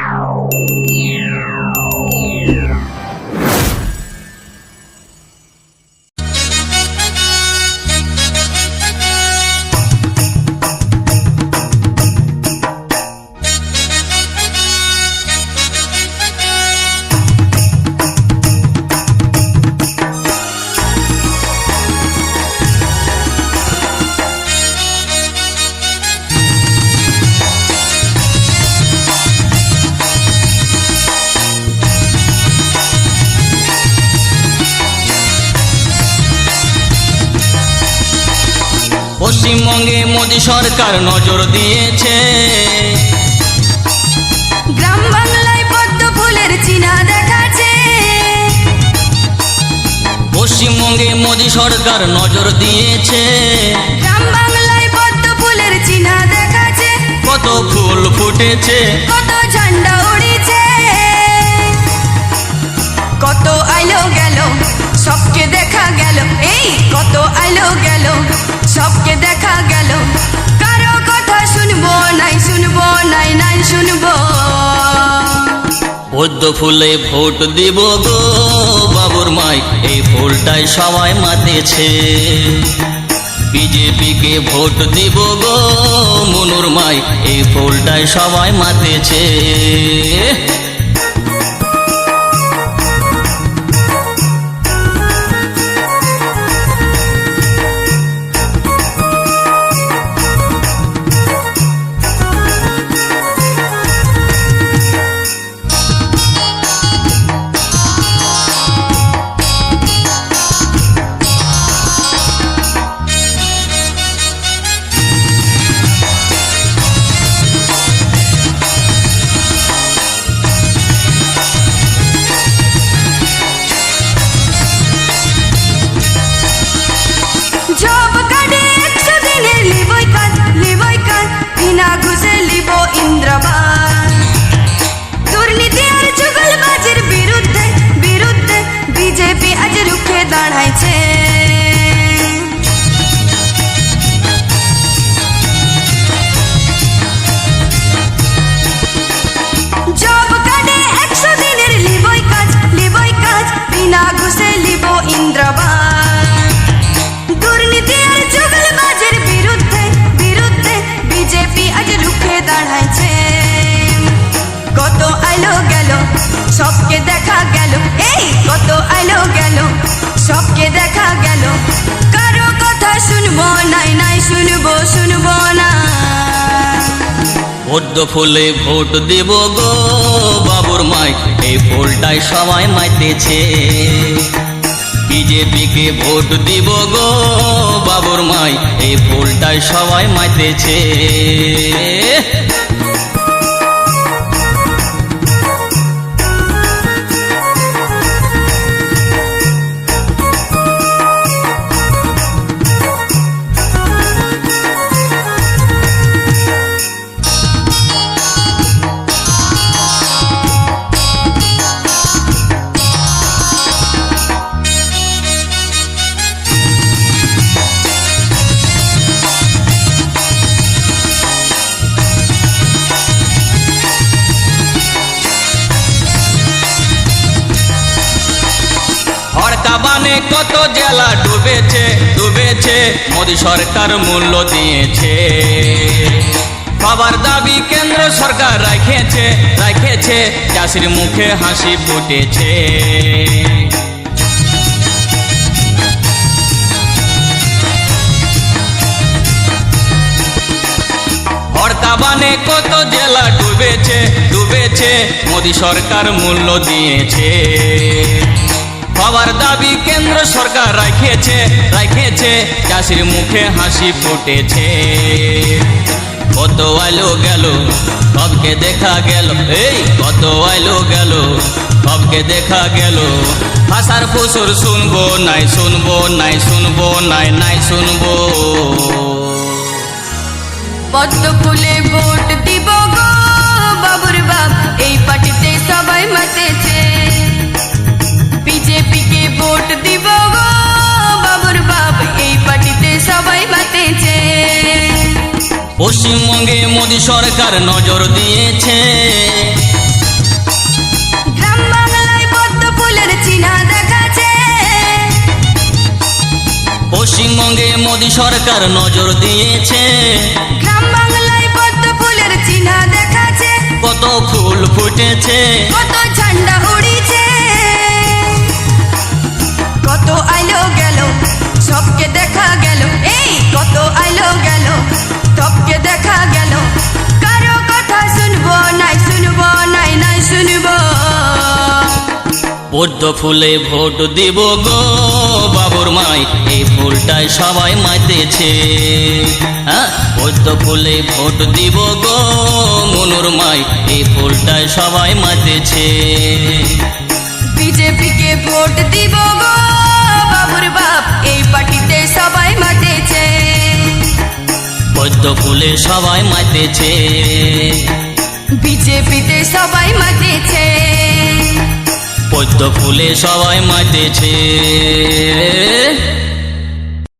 Yeah. পশ্চিমবঙ্গে মোদী সরকার নজর দিয়েছে। গ্রাম বাংলায় পদ্ম ফুলের চিনা দেখাচ্ছে। পশ্চিমবঙ্গে মোদী সরকার নজর দিয়েছে। গ্রাম বাংলায় পদ্ম ফুলের চিনা দেখাচ্ছে। কত ফুল ফুটেছে। কত ঝান্ডা উড়েছে। কত আইলো গেল সবকে দেখা কত আইলো গেল, সবকে দেখা গেল। কারও কথা শুনব নাই শুনব নাই নাই শুনব। পদ্ম ফুলে ভোট দিব গো, বাবুর মাই, এই ফুলটাই সবাই মাতেছে। বিজেপিকে ভোট দিব গো, মনুর মাই, এই ফুলটাই সবাই মাতেছে। সবকে দেখা গেল। এই, কত আলো গেল। সবকে দেখা গেল। কারও কথা শুনব নাই নাই শুনব শুনব না। পদ্ম ফুলে ভোট দিব গো বাবুর মাই এই ফুলটাই সবাই মাইতেছে। বিজেপিকে ভোট দিব গো বাবুর মাই এই ফুলটাই সবাই মাইতেছে। বানে কত জেলা ডুবেছে ডুবেছে, মোদী সরকার মূল্য দিয়েছে। বাবার দাবি কেন্দ্র সরকার রাখেছে রাখেছে চাষির মুখে হাসি ফুটেছে। হরকা বানে কত জেলা ডুবেছে ডুবেছে, মোদী সরকার মূল্য দিয়েছে। বাবার দাবি কেন্দ্র সরকার রাখেছে রাখেছে চাষির মুখে হাসি ফুটেছে। কত আইলো গেল সবকে দেখা গেল। এই, কত আইলো গেল সবকে দেখা গেল। ভাষার ফুসুর শুনব, নাই শুনব নাই শুনব, নাই নাই শুনব। পদ্ম ফুলে ভোট দিব গো বাবুর বাপ। এই পশ্চিমবঙ্গে মোদী সরকার নজর দিয়েছে। পশ্চিমবঙ্গে মোদী সরকার নজর দিয়েছে। গ্রাম বাংলায় পদ্ম ফুলের চিহ্ন দেখাচ্ছে। কত ফুল ফুটেছে। কত ঝান্ডা পদ্ম ফুলে ভোট দিব গো বাবুর মাই। এই ফুলটায় সবাই মাতেছে হ্যাঁ? পদ্ম ফুলে ভোট দিব গো মনুর মাই। এই ফুলটায় সবাই মাতেছে বিজেপিকে ভোট দিব গো বাবুর বাপ। এই পার্টিতে সবাই মাতেছে পদ্ম ফুলে সবাই মাতেছে বিজেপিতে সবাই মাতেছে পদ্ম ফুলে সবাই মাতেছে।